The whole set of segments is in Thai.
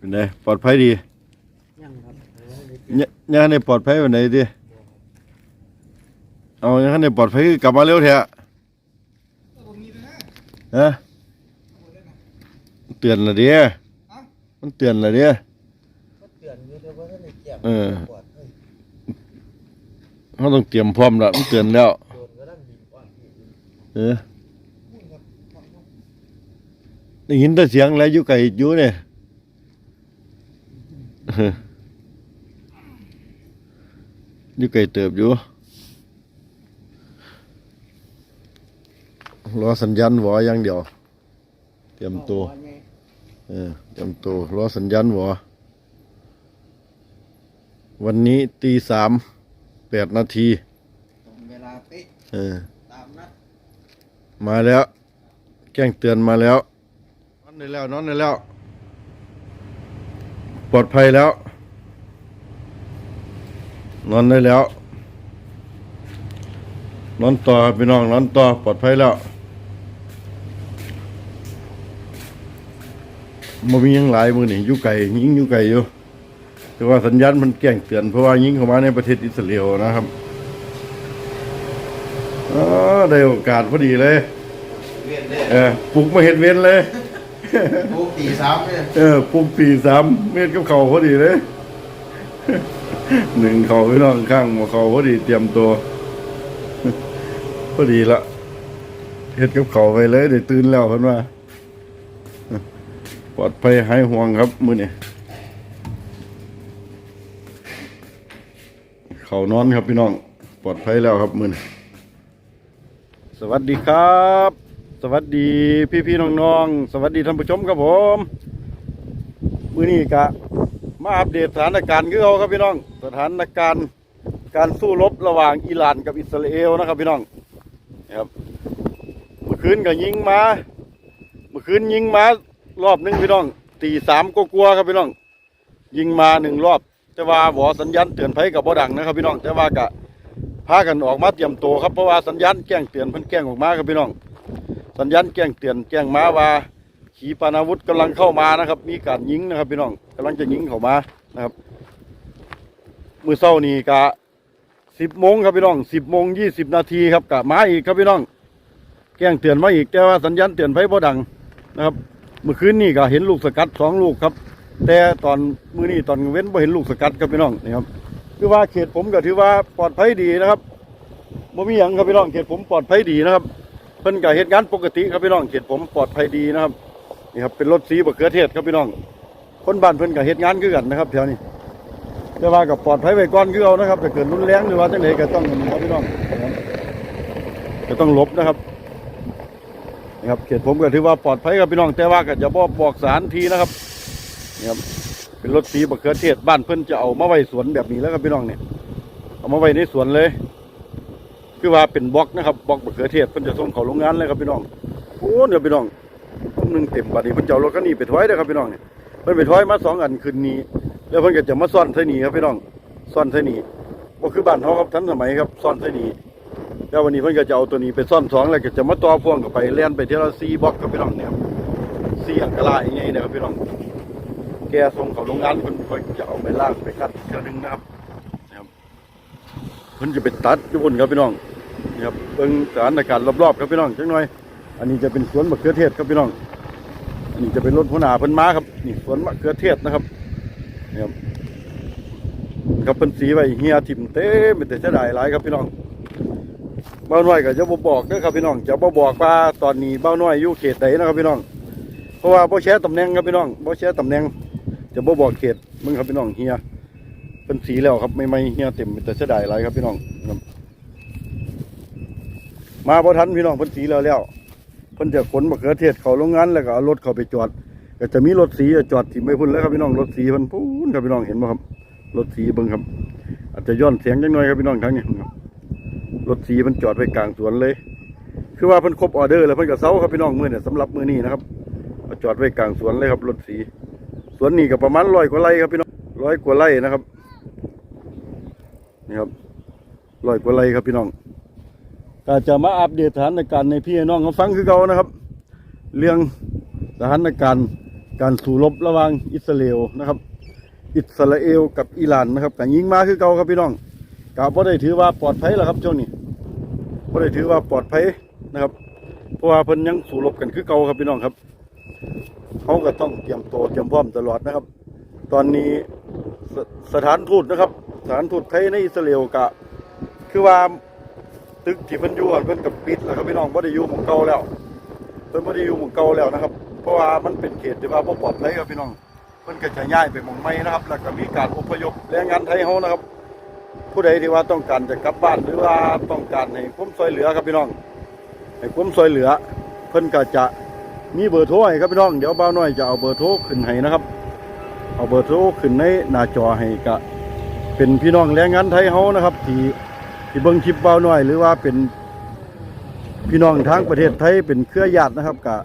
เป็นไงปลอดภัยดียังครับเออเลยเนี่ยยังในปลอดภัยวันไหนดิเอายังในปลอดภัยคือกลับมาเร็วเถอะฮะเตือนละเดียมันเตือนละเดียเตือนอยู่แต่ว่าท่านได้แจ้งเออเฮ้ยเขาต้องเตรียมพร้อมละมันเตือนแล้วยินก่อนพี่เออได้ยินแต่เสียงแล้วอยู่ไกลอยู่เนี่ย เอออยู่ไกลเติบอยู่รอสัญญาณหวออย่างเดียว เตรียมตัวเอาไงเออเตรียมตัวรอสัญญาณหวอวันนี้ตีสามแปดนาทีตรงเวลาเป๊ะเออตามนัดมาแล้วแจ้งเตือนมาแล้ว นอนได้แล้ว นอนได้แล้ว ปลอดภัยแล้ว นอนได้แล้ว นอนต่อพี่น้องนอนต่อปลอดภัยแล้วมามียังหลายมือนี่ยู่ไก่ยิงยู่ไก่อยู่ แต่ว่าสัญญาณมันแจ้งเตือนเพราะว่ายิงเข้ามาในประเทศอิสราเอลนะครับอ๋อได้โอกาสพอดีเลย เออปลุกมาเห็นเว้นเลย โอ้ตีสามเลยเออปลุกปีสามเม็ดกับเขาพอดีเลยหนึ่งเขาพี่น้องข้างมาเขาพอดีเตรียมตัวพอดีละเฮ็ดกับเขาไปเลยเดี๋ยวตื่นแล้วเพิ่นว่าปลอดภัยหายห่วงครับมื้อนี้เขานอนครับพี่น้อง ปลอดภัยแล้วครับมื้อนี้สวัสดีครับ สวัสดีพี่พี่น้องๆ สวัสดีท่านผู้ชมครับผมมือนี้กะมาอัปเดตสถานการณ์คือเอาครับพี่น้อง สถานการณ์การสู้รบระหว่างอิหร่านกับอิสราเอลนะครับพี่น้องครับเมื่อคืนก็ยิงมาเมื่อคืนยิงมารอบหนึงพี่น้องตีสามก็กลัวครับพี่น้อง ยิงมาหนึ่งรอบแต่ว่าหวอสัญญาณเตือนภัยกับบ่ดังนะครับพี่น้องแต่ว่ากะพากันออกมาเตรียมตัวครับเพราะว่าสัญญาณแจ้งเตือนเพิ่นแจ้งออกมาครับพี่น้อง สัญญาณแจ้งเตือนแจ้งมาว่า ขีปนาวุธกำลังเข้ามานะครับ มีการยิงนะครับพี่น้องกำลังจะยิงเข้ามานะครับ มือเศร้านี่กะสิบโมงครับพี่น้องสิบโมงยี่สิบนาทีครับกะมาอีกครับพี่น้อง แจ้งเตือนมาอีกแต่ว่าสัญญาณเตือนไฟบ่ดังนะครับ เมื่อคืนนี่ก็เห็นลูกสกัดสองลูกครับ แต่ตอนมื้อนี้ตอนเว้นบ่เห็นลูกสกัดครับพี่น้องนี่ครับคือว่าเขตผมก็ถือว่าปลอดภัยดีนะครับบ่มีหยังครับพี่น้องเขตผมปลอดภัยดีนะครับ เพิ่นก็เหตุงานปกติครับพี่น้องเขตผมปลอดภัยดีนะครับนี่ครับเป็นรถสีบะเขือเทศครับพี่น้อง คนบ้านเพิ่นก็เหตุงานคือกันนะครับแถวนี้แต่ว่าก็ปลอดภัยไว้ก่อนคือเอานะครับถ้าเกิดรุนแรงหรือว่าจังไดก็ต้องครับพี่น้องนะครับก็ต้องหลบนะครับนี่ครับเขตผมก็ถือว่าปลอดภัยครับพี่น้อง แต่ว่าก็จะบอกบอกสารทีนะครับนี่ครับเป็นรถสีบะเขือเทศบ้านเพิ่นจะเอามาไว้สวนแบบนี้แล้วครับพี่น้องเนี่ยเอามาไว้ในสวนเลย คือว่าเป็นบล็อกนะครับบล็อกมะเขือเทศเพิ่นจะส่งเขาโรงงานเลยครับพี่น้องโอ้เดี๋ยวพี่น้องต้นหนึ่งเต็มบัดนี้เพิ่นจะเอารถคันนี้ไปถอยเด้ครับพี่น้องเนี่ยเพิ่นไปถอยมาสองอันคืนนี้ แล้วเพิ่นก็จะมาซ่อนใส่นี่ครับพี่น้องซ่อนใส่นี่บ่คือบ้านเฮาครับทันสมัยครับซ่อนใส่นี่แล้ววันนี้เพิ่นก็จะเอาตัวนี้ไปซ่อนสองแล้วก็จะมาต่อพ่วงกับไปแล่นไปเทละ4บล็อกครับพี่น้องเนี่ยครับสี่อังกะลาอย่างงี้นะครับพี่น้องแกส่งเขาโรงงานเพิ่นเพิ่นจะเอาไปล้างไปคัดกเทื่อนึงนะครับนะครับเพิ่นจะไปตัดอยู่บนครับพี่น้อง ครับเบิ่งสถานการณ์รอบๆครับพี่น้องจังหน่อย อันนี้จะเป็นสวนมะเขือเทศครับพี่น้อง อันนี้จะเป็นรถหัวหน้าเพิ่นมาครับนี่สวนมะเขือเทศนะครับนี่ครับครับเพิ่นสีไว้เฮียทิ่มเต็มเป็นแต่เสียดายหลายครับพี่น้องเบ้าน้อยก็จะบ่บอกเด้อครับพี่น้องจะบ่บอกว่าตอนนี้เบ้าน้อยอยู่เขตใดนนะครับพี่น้อง เพราะว่าบ่แชร์ตำแหน่งครับพี่น้องบ่แชร์ตำแหน่งจะบ่บอกเขตมึงครับพี่น้องเฮียเพิ่นสีแล้วครับไม่ไม่เฮียเต็มแต่เสียดายหลายครับพี่น้องครับ มาพอทันพี่น้องเพิ่นสีแล้วแล้วเพิ่นจะขนมะเขือเทศเขาโรงงานแล้วก็เอารถเข้าไปจอดก็จะมีรถสีจอดที่ไม่พุ่นแล้วครับพี่น้องรถสีเพิ่นพูนครับพี่น้องเห็นบ่ครับรถสีเบิ่งครับ อาจจะย้อนเสียงจังหน่อยครับพี่น้องทั้งนี้รถสีมันจอดไว้กลางสวนเลย คือว่าเพิ่นครบออเดอร์แล้วเพิ่นก็เซาครับพี่น้องมือเนี่ยสำหรับมือนี้นะครับจอดไว้กลางสวนเลยครับรถสีสวนนี้ก็ประมาณร้อยกว่าไร่ครับพี่น้องร้อยกว่าไร่นะครับนี่ครับร้อยกว่าไร่ครับพี่น้อง ก็จะมาอัปเดตสถานการณ์ในพี่น้องเขาฟังคือเก่านะครับ เรื่องสถานการณ์การสู้รบระหว่างอิสราเอลนะครับ อิสราเอลกับอิหร่านนะครับก็ยิงมาคือเก่าครับพี่น้องก็บ่ได้ถือว่าปลอดภัยแล้วครับช่วงนี้บ่ได้ถือว่าปลอดภัยนะครับ เพราะว่าเพิ่นยังสู้รบกันคือเก่าครับพี่น้องครับเขาก็ต้องเตรียมตัวเตรียมพร้อมตลอดนะครับ ตอนนี้สสถานทูตนะครับ สถานทูตไทยในอิสราเอลก็คือว่า ตึกที่เพิ่นอยู่เพิ่นกับปิดแล้วครับพี่น้องบ่ได้อยู่หมู่เก่าแล้วเพิ่นบ่ได้อยู่หมู่เก่าแล้วนะครับ เพราะว่ามันเป็นเขตที่ว่าบ่ปลอดภัยครับพี่น้องเพิ่นก็จะย้ายไปหม่องใหม่นะครับ แล้วก็มีการอพยพแรงงานไทยเฮานะครับ ผู้ใดที่ว่าต้องการจะกลับบ้านหรือว่าต้องการให้ความช่วยเหลือครับพี่น้องให้ความช่วยเหลือ เพิ่นก็จะมีเบอร์โทรให้ครับพี่น้องเดี๋ยวบ่าวน้อยจะเอาเบอร์โทรขึ้นให้นะครับ เอาเบอร์โทรขึ้นในหน้าจอให้ก็เป็นพี่น้องแรงงานไทยเฮานะครับที่ ที่เบิ่งคลิปเบ่าวน้อย หรือว่าเป็นพี่น้องทางประเทศไทยเป็นเครือญาตินะครับก็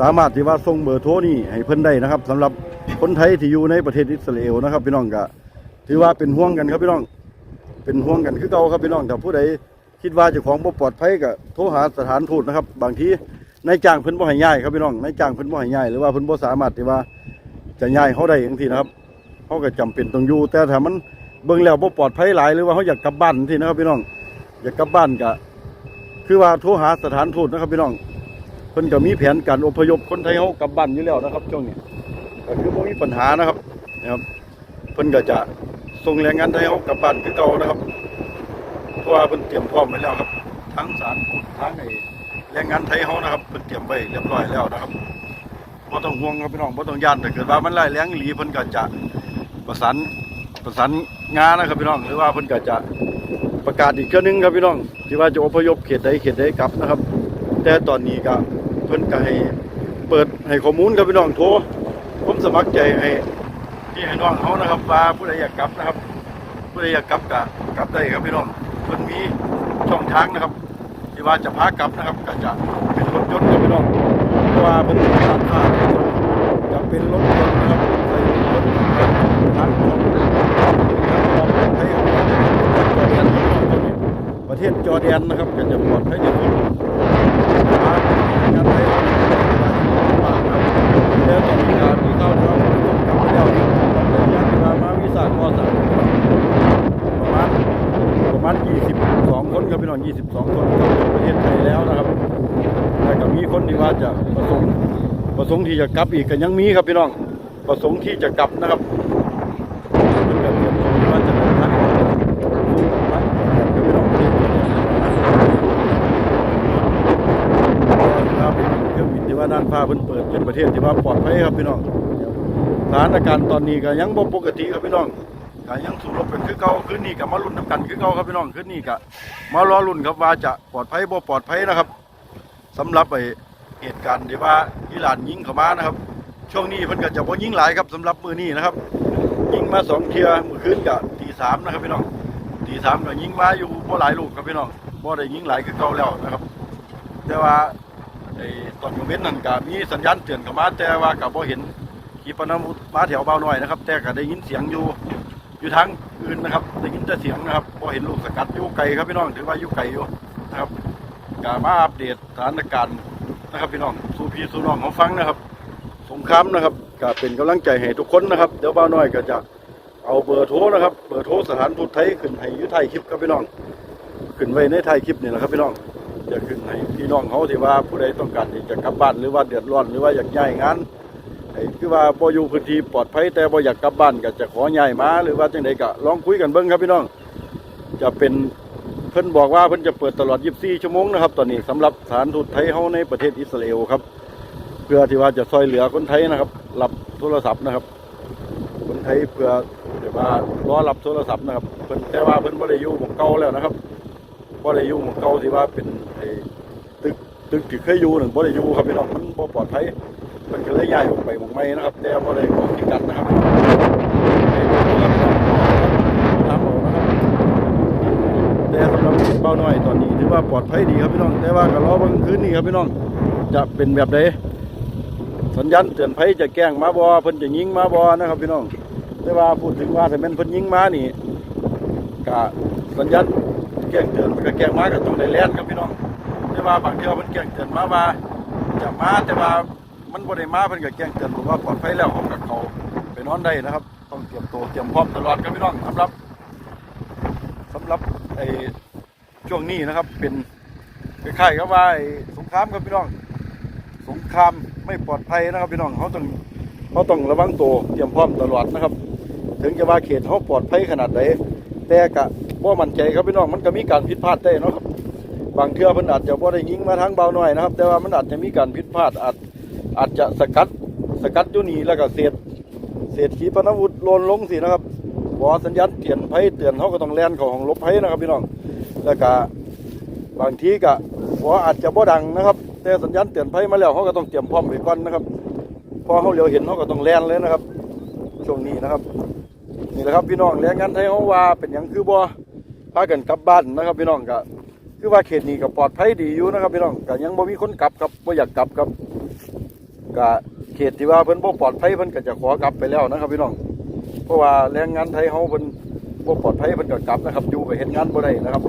สามารถที่ว่าส่งเบอร์โทรนี่ให้เพิ่นได้นะครับสำหรับคนไทยที่อยู่ในประเทศอิสราเอลนะครับ พี่น้องก็ถือว่าเป็นห่วงกันครับพี่น้อง เป็นห่วงกันคือเก่าครับพี่น้องถ้าผู้ใดคิดว่าเจ้าของบ่ปลอดภัยก็โทรหาสถานทูตนะครับ บางทีนายจ้างเพิ่นบ่ให้ย้ายครับพี่น้องนายจ้างเพิ่นบ่ให้ย้ายหรือว่าเพิ่นบ่สามารถที่ว่าจะย้ายเขาได้จังซี่นะครับเขาก็จำเป็นต้องอยู่แต่ถ้ามัน เบิ่งแล้วบ่ปลอดภัยหลายหรือว่าเขาอยากกลับบ้านจังซี่นะครับพี่น้อง อยากกลับบ้านก็คือว่าโทรหาสถานทูตนะครับพี่น้องเพิ่นก็มีแผนการอพยพคนไทยเขากลับบ้านอยู่แล้วนะครับช่วงนี้ก็คือบ่มีปัญหานะครับนะครับเพิ่นก็จะส่งแรงงานไทยเขากลับบ้านคือเก่านะครับเพราะว่าเพิ่นเตรียมพร้อมไว้แล้วครับ ทั้งสารพูดทั้งไอ้แรงงานไทยเขานะครับเพิ่นเตรียมไว้เรียบร้อยแล้วนะครับบ่ต้องห่วงครับพี่น้องบ่ต้องย่านถ้าเกิดว่ามันไล่แรงอีหลีเพิ่นก็จะประสาน ประสานงานนะครับพี่น้องหรือว่าเพิ่นก็จะประกาศอีกเทื่อนึงครับพี่น้องที่ว่าจะอพยพเขตใดเขตใดกลับนะครับ แต่ตอนนี้ก็เพิ่นก็ให้เปิดให้ข้อมูลครับพี่น้องโทรผมสมัครใจให้พี่ให้น้องเขานะครับว่าผู้ใดอยากกลับนะครับผู้ใดอยากกลับก็กลับได้ครับพี่น้องเพิ่นมีช่องทางนะครับ ที่ว่าจะพากลับนะครับก็จะเป็นรถยนต์ครับพี่น้องเพราะว่าเพิ่นมีรานค้าจะเป็นรถยนต์นะครับใส่รถทางของประเทศจอร์แดนนะครับก็จะปลอดภัยที่สุดทางการไทยแล้วตอนนี้ก็มีเข้าทางกลับมาแล้วครับแต่ยังรามาวีซ่าข้อสามประมาณประมาณ22 คนครับพี่น้อง22 คนเข้าประเทศไทยแล้วนะครับแล้วก็มีคนที่ว่าจะประสงค์ประสงค์ที่จะกลับอีกก็ยังมีครับพี่น้องประสงค์ที่จะกลับนะครับเพิ่นก็เตรียมตัวว่าจะเดินทางสู่บ้านครับพี่น้องประเทศถ้าเป็นเครื่องบินที่ว่าน่านฟ้า เพิ่นเปิดเป็นประเทศที่ว่าปลอดภัยครับพี่น้องสถานการณ์ตอนนี้ก็ยังบ่ปกติครับพี่น้องก็ยังสู้รบกันคือเก่าคืนนี้ก็มาลุ้นน้ำกันคือเก่าครับพี่น้องคืนนี้ก็มารอลุ้นครับว่าจะปลอดภัยบ่ปลอดภัยนะครับสำหรับไอเหตุการณ์ที่ว่าอิหร่านยิงเข้ามานะครับ ช่วงนี้เพิ่นก็จะบ่ยิงหลายครับสำหรับมือนี้นะครับ ยิงมาสองเทียมื่อคืนก็ตีสามนะครับพี่น้องตีสามก็ยิงมาอยู่บ่หลายลูกครับพี่น้องบ่ได้ยิงหลายคือเก่าแล้วนะครับ แต่ว่า ตอนกลางเว้นนั่นก็มีสัญญาณเตือนเข้ามาแต่ว่าก็บ่เห็นขีปนาวุธมาแถวเบาหน่อยนะครับ แต่ก็ได้ยินเสียงอยู่อยู่ทางอื่นนะครับได้ยินแต่เสียงนะครับพอเห็นลูกสกัดอยู่ไกลครับพี่น้องถือว่าอยู่ไกลอยู่นะครับกามาอัปเดตสถานการณ์นะครับพี่น้องสู่พี่สู่น้องของฟังนะครับ สงครามนะครับก็เป็นกำลังใจให้ทุกคนนะครับเดี๋ยวบ้าวน้อยก็จะเอาเบอร์โทรนะครับเบอร์โทรสถานทูตไทยขึ้นให้ยุทธไทยคลิปครับพี่น้อง ขึ้นไว้ในไทยคลิปนี่แหละครับพี่น้อง จะขึ้นให้พี่น้องเขาที่ว่าผู้ใดต้องการที่จะกลับบ้านหรือว่าเดือดร้อนหรือว่าอยากย้ายงานไอ้คือว่าบ่อยู่พื้นที่ปลอดภัยแต่บ่อยากกลับบ้านก็จะขอย้ายมาหรือว่าจังไดก็ลองคุยกันเบิ่งครับพี่น้อง จะเป็นเพิ่นบอกว่าเพิ่นจะเปิดตลอด 24 ชั่วโมงนะครับ ตอนนี้สำหรับสถานทูตไทยเฮาในประเทศอิสราเอลครับ เพื่อที่ว่าจะช่วยเหลือคนไทยนะครับรับโทรศัพท์นะครับ คนไทยเพื่อเดี๋ยวว่ารอรับโทรศัพท์นะครับเพิ่นแต่ว่าเพิ่นบ่ได้อยู่หมู่เก่าแล้วนะครับ บ่ได้อยู่หมู่เก่าที่ว่าเป็นไอ้ตึกตึกที่เคยอยู่นั่นบ่ได้อยู่ครับพี่น้องมันบ่ปลอดภัยมันก็เลยย้ายออกไปหมองไม่นะครับ แต่บ่ได้บอกที่กันนะครับตามบอกนะครับแต่สำหรับเป้าน้อยตอนนี้ถือว่าปลอดภัยดีครับพี่น้องแต่ว่าก็รอเบางคืนนี้ครับพี่น้องจะเป็นแบบใดสัญญาณเตือนภัยจะแกล้งมาบ่เพิ่นจะยิงมาบ่นะครับพี่น้อง แต่ว่าพูดถึงว่าถ้าแม่นเพิ่นยิงมานี่ก็สัญญาณ ก็แกงมาก็ต้องได้แล่นครับพี่น้องแต่ว่าบางเทื่อเพิ่นแกล้งเตือนมาว่าจะมาแต่ว่ามันบ่ได้มาเพิ่นก็แจ้งเตือนบอกว่าปลอดภัยแล้วผมกับเขาไปนอนได้นะครับต้องเตรียมตัวเตรียมพร้อมตลอดครับพี่น้องสำหรับสำหรับไอ้ช่วงนี้นะครับเป็นคล้ายๆกับว่าสงครามครับพี่น้อง สงครามไม่ปลอดภัยนะครับพี่น้องเขาต้องเขาต้องระวังตัวเตรียมพร้อมตลอดนะครับ ถึงจะว่าเขตเขาปลอดภัยขนาดไหนแต่กะ บ่มั่นใจครับพี่น้องมันก็มีการผิดพลาดได้เนาะครับบางเทื่อเพิ่นอาจจะบ่ได้ยิงมาทางเบาหน่อยนะครับ แต่ว่ามันอาจจะมีการผิดพลาดอาจอาจจะสกัดสกัดอยู่นี่แล้วก็เศษเศษขีปนาวุธโลนลงสินะครับบอสัญญาณเตือนภัยเตือนเขาก็ต้องแล่นเข้าของลบภัยนะครับพี่น้องแล้วก็บางทีก็บออาจจะบ่ดังนะครับ แต่สัญญาณเตือนภัยมาแล้วเขาก็ต้องเตรียมพร้อมไว้ก่อนนะครับพอเขาเลี้ยวเห็นเขาก็ต้องแล่นเลยนะครับช่วงนี้นะครับ นี่แหละครับพี่น้องแรงงานไทยเขาว่าเป็นอย่างคือบ่ พากันกลับบ้านนะครับพี่น้องก็คือว่าเขตนี้ก็ปลอดภัยดีอยู่นะครับพี่น้องก็ยังบ่มีคนกลับครับบ่อยากกลับครับก็เขตที่ว่าเพิ่นบ่ปลอดภัยเพิ่นก็จะขอกลับไปแล้วนะครับพี่น้อง เพราะว่าแรงงานไทยเขาเพิ่นบ่ปลอดภัยเพิ่นก็กลับนะครับอยู่ก็เฮ็ดงานบ่ได้นะครับ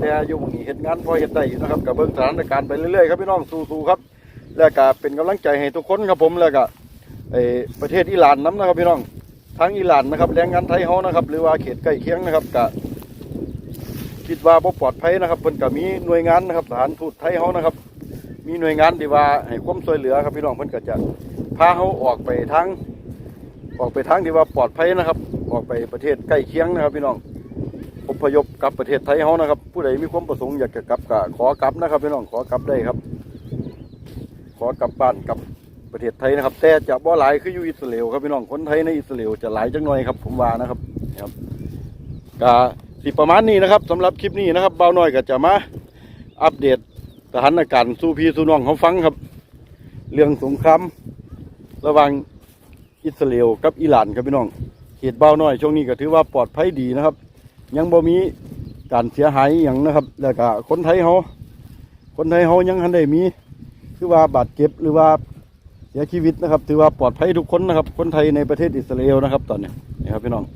แต่อยู่ม้องนี้เฮ็ดงานพอเฮ็ดได้อยู่นะครับก็เบิ่งสถานการณ์ไปเรื่อยๆครับพี่น้องสู้ๆครับ แล้วก็เป็นกำลังใจให้ทุกคนครับผมแล้วก็ไอ้ประเทศอิหร่านนํนะครับพี่น้องทางอิหร่านนะครับแรงงานไทยเฮานะครับ หรือว่าเขตใกล้เคียงนะครับก็ คิดว่าบ่ปลอดภัยนะครับเพิ่นก็มีหน่วยงานนะครับสถานทูตไทยเฮานะครับ มีหน่วยงานที่ว่าให้ความช่วยเหลือครับพี่น้องเพิ่นก็จะพาเฮาออกไปทางออกไปทางที่ว่าปลอดภัยนะครับ ออกไปประเทศใกล้เคียงนะครับ พี่น้องอพยพกลับประเทศไทยเฮานะครับ ผู้ใดมีความประสงค์อยากจะกลับก็ขอกลับนะครับพี่น้องขอกลับได้ครับ ขอกลับบ้านกลับประเทศไทยนะครับ แต่จะบ่หลายคืออยู่อิสราเอลครับพี่น้องคนไทยในอิสราเอลจะหลายจังหน่อยครับ ผมว่านะครับครับก็ สิประมาณนี้นะครับสำหรับคลิปนี้นะครับเบาหน่อยก็จะมาอัปเดตสถานการณ์สู่พี่สู่น้องเขาฟังครับ เรื่องสงครามระหว่างอิสราเอลกับอิหร่านครับพี่น้องเขตเบาหน่อย ช่วงนี้ก็ถือว่าปลอดภัยดีนะครับ ยังบ่มีการเสียหายอย่างนะครับ แล้วก็คนไทยเขาคนไทยเขายังทันได้มีคือว่าบาดเจ็บหรือว่าเสียชีวิตนะครับ ถือว่าปลอดภัยทุกคนนะครับ คนไทยในประเทศอิสราเอลนะครับ ตอนนี้นี่ครับพี่น้อง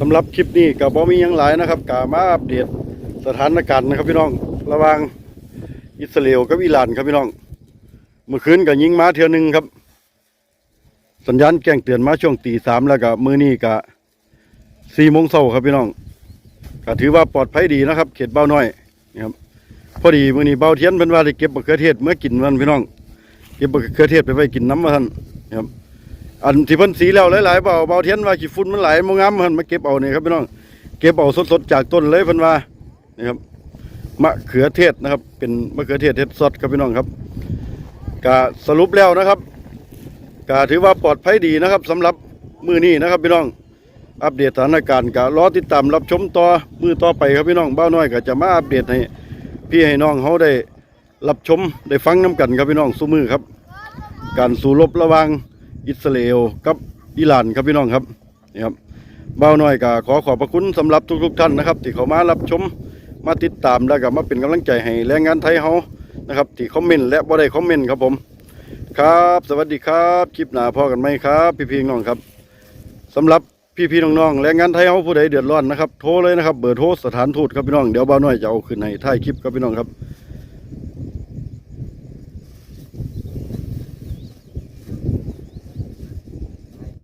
สำหรับคลิปนี้กับบอมียังหลายนะครับกามาอัปเดตสถานการณ์นะครับพี่น้อง ระว่างอิสราเอลกับอิหร่านครับพี่น้อง เมื่อคืนก็ยิงม้าเทือหนึงครับ สัญญาณแจ้งเตือนมาช่วงตีสามแล้วก็มือนี้ก็สี่โมงเช้าครับพี่น้องก็ถือว่าปลอดภัยดีนะครับ เขตเบ้าน้อยนี่ครับพอดีมือนี้เบาเทียนเพิ่นว่าได้เก็บมะเขือเทศเมื่อกินมันพี่น้อง เก็บมะเขือเทศไปไว้กินน้ำมาท่านนะครับ อันที่เพิ่นสีแล้วหลายๆเบาเบาเทียนว่าขี้ฝุ่นมันไหลายบ่งามเพิ่นมาเก็บเอานี่ครับพี่น้องเก็บเอาสดๆจากต้นเลยเพิ่นว่านี่ครับมะเขือเทศนะครับ เป็นมะเขือเทศเฮ็ดสดครับพี่น้องครับก็สรุปแล้วนะครับก็ถือว่าปลอดภัยดีนะครับสำหรับมือนี้นะครับพี่น้องอัปเดตสถานการณ์ก็รอติดตามรับชมต่อมือต่อไปครับพี่น้องเบ้าน้อยก็จะมาอัปเดตให้พี่ให้น้องเขาได้รับชมได้ฟังน้กันครับพี่น้องสู้มือครับ การสู้รบระว่าง อิสราเอลกับอิหร่านครับพี่น้องครับนี่ครับเบาหน่อยก็ขอขอบพระคุณสำหรับทุกๆท่านนะครับที่เขามารับชมมาติดตามแล้วก็มาเป็นกำลังใจให้แรงงานไทยเขานะครับที่คอมเมนต์และบ่ได้คอมเมนต์ครับผม ครับ สวัสดีครับคลิปหน้าพอกันไหมครับ พี่ๆน้องครับสำหรับพี่ๆน้องๆแรงงานไทยเขาผู้ใดเดือดร้อนนะครับโทรเลยนะครับเบอร์โทรสถานทูตครับพี่น้องเดี๋ยวเบาหน่อยจะเอาขึ้นให้ท้ายคลิปครับพี่น้องครับ